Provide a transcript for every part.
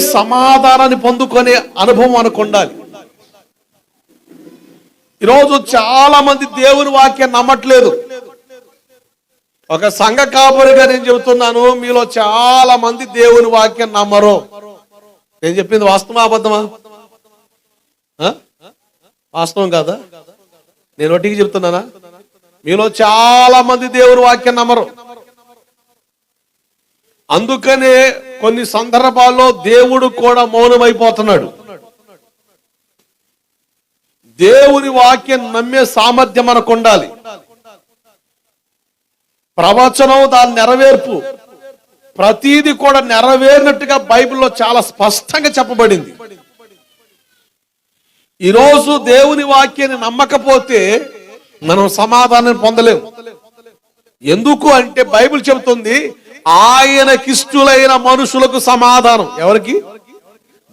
సమాధానాన్ని పొందుకునే అనుభవం మనకు ఉండాలి. ఈరోజు చాలా మంది దేవుని వాక్యం నమ్మట్లేదు. ఒక సంఘ కాపురిగా నేను చెబుతున్నాను మీలో చాలా మంది దేవుని వాక్యం నమ్మరు. నేను చెప్పింది వాస్తవమా అబద్ధమా? వాస్తవం కాదా? నేను ఒట్టికి చెప్తున్నానా? మీలో చాలా మంది దేవుని వాక్యం నమ్మరు. అందుకనే కొన్ని సందర్భాల్లో దేవుడు కూడా మౌనమైపోతున్నాడు. దేవుని వాక్యం నమ్మే సామర్థ్యం మనకు ఉండాలి ప్రవచనం దాని నెరవేర్పు. ప్రతీది కూడా నెరవేరినట్టుగా బైబిల్లో చాలా స్పష్టంగా చెప్పబడింది. ఈరోజు దేవుని వాక్యాన్ని నమ్మకపోతే మనం సమాధానం పొందలేము ఎందుకు అంటే బైబిల్ చెబుతుంది ఆయనకిష్టులైన మనుషులకు సమాధానం. ఎవరికి?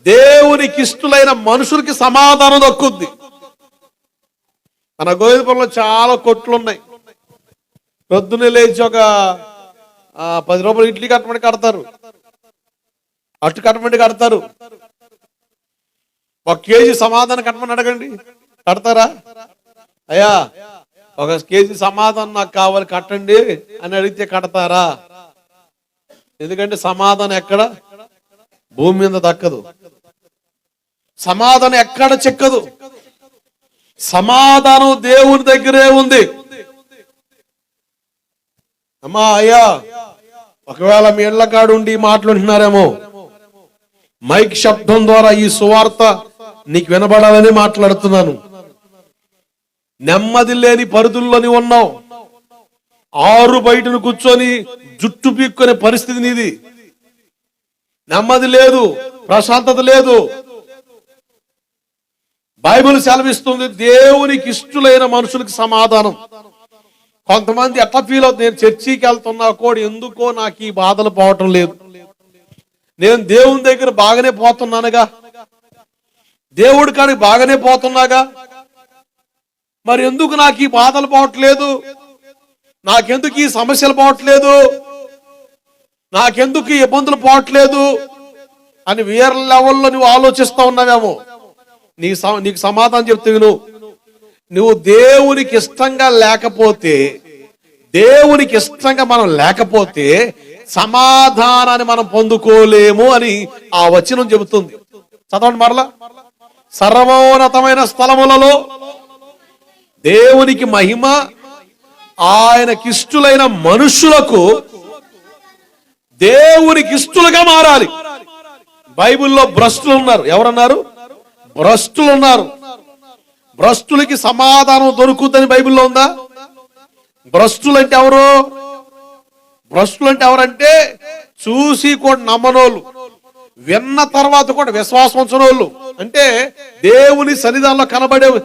దేవునికిష్టులైన మనుషులకి సమాధానం దక్కుద్ది. మన గోవిందపురంలో చాలా కొట్లు ఉన్నాయి పొద్దున్నే లేచి ఒక పది రూపాయలు ఇడ్లీ కట్టమని కడతారు. అట్టు కట్టమని కడతారు. ఒక కేజీ సమాధానం కట్టమని అడగండి. కడతారా? అయ్యా ఒక కేజీ సమాధానం నాకు కావాలి కట్టండి అని అడిగితే కడతారా? ఎందుకంటే సమాధానం ఎక్కడ? భూమి మీద దక్కదు. సమాధానం ఎక్కడ చెక్కదు? సమాధానం దేవుని దగ్గరే ఉంది. అమ్మా అయ్యా ఒకవేళ మీ ఇళ్ళ కాడు ఉండి మాట్లాడుతున్నారేమో మైక్ శబ్దం ద్వారా ఈ సువార్త నీకు వినబడాలని మాట్లాడుతున్నాను. నెమ్మది లేని పరిధుల్లోని ఉన్నావు. ఆరు బయటను కూర్చొని జుట్టు పీక్కునే పరిస్థితి నీది. నెమ్మది లేదు ప్రశాంతత లేదు. బైబిల్ సెలవిస్తుంది దేవునికి ఇష్టలైన మనుషులకు సమాధానం. కొంతమంది ఎట్లా ఫీల్ అవుతుంది? నేను చర్చికి వెళ్తున్నా కూడా ఎందుకో నాకు ఈ బాధలు పోవటం లేదు. నేను దేవుని దగ్గర బాగానే పోతున్నానుగా. దేవుడి కాడికి బాగానే పోతున్నాగా. మరి ఎందుకు నాకు ఈ బాధలు పోవట్లేదు? నాకెందుకు ఈ సమస్యలు పోవట్లేదు? నాకెందుకు ఇబ్బందులు పోవట్లేదు? అని వేరే లెవెల్లో నువ్వు ఆలోచిస్తా ఉన్నావేమో. నీ నీకు సమాధానం చెప్తే నువ్వు నువ్వు దేవునికి ఇష్టంగా లేకపోతే దేవునికి ఇష్టంగా మనం లేకపోతే సమాధానాన్ని మనం పొందుకోలేము అని ఆ వచనం చెబుతుంది. చదవండి మరలా. సర్వోన్నతమైన స్థలములలో దేవునికి మహిమ ఆయనకిష్టులైన మనుషులకు దేవునికి ఇష్టలుగా మారాలి. బైబిల్లో భ్రష్టులు ఉన్నారు. ఎవరన్నారు? భ్రష్టులు ఉన్నారు. భ్రష్టులకి సమాధానం దొరుకుతుందని బైబిల్లో ఉందా? భ్రష్టులు అంటే ఎవరు? భ్రష్టులు అంటే ఎవరంటే చూసి కూడా నమ్మనోళ్ళు. విన్న తర్వాత కూడా విశ్వాసం ఉంచనోళ్ళు. అంటే దేవుని సన్నిధానంలో కనబడే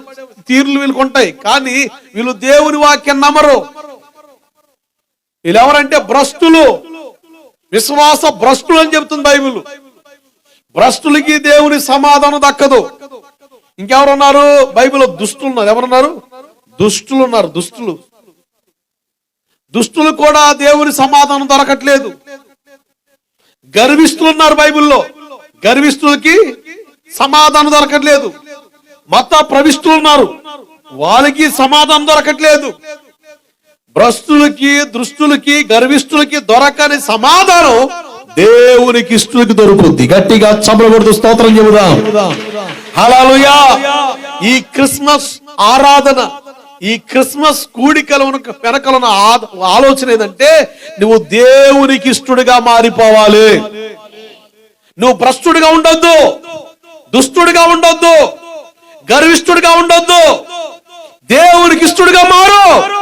తీర్లు వీళ్ళకు ఉంటాయి. కానీ వీళ్ళు దేవుని వాక్యం నమ్మరు. వీళ్ళు ఎవరంటే భ్రష్టులు. విశ్వాస భ్రష్టులు అని చెబుతుంది బైబిల్. భ్రష్టులకి దేవుని సమాధానం దక్కదు. ఇంకెవరున్నారు? బైబిల్లో దుష్టులు ఉన్నారు. ఎవరున్నారు? దుష్టులు ఉన్నారు. దుష్టులు. దుష్టులు కూడా దేవుని సమాధానం దొరకట్లేదు. గర్విస్తులు ఉన్నారు బైబిల్లో. గర్విస్తులకి సమాధానం దొరకట్లేదు. మత ప్రవిస్తులు ఉన్నారు. వాళ్ళకి సమాధానం దొరకట్లేదు. భ్రష్టులకి దృష్టులకి గర్విష్ఠులకి దొరకని సమాధానం దేవునికి ఇష్టలకి దొరుకుద్ది గట్టిగా చంపకూడదు స్తోత్రం చెబుదాం. హల్లెలూయా! ఈ క్రిస్మస్ ఆరాధన ఈ క్రిస్మస్ కూడికల వెనుక- వెనకల ఆలోచన ఏదంటే నువ్వు దేవునికి ఇష్టడుగా మారిపోవాలి. నువ్వు భ్రష్టుడిగా ఉండొద్దు. దుష్టుడిగా ఉండొద్దు. గర్విష్ఠుడిగా ఉండొద్దు. దేవునికి ఇష్టడుగా మారు.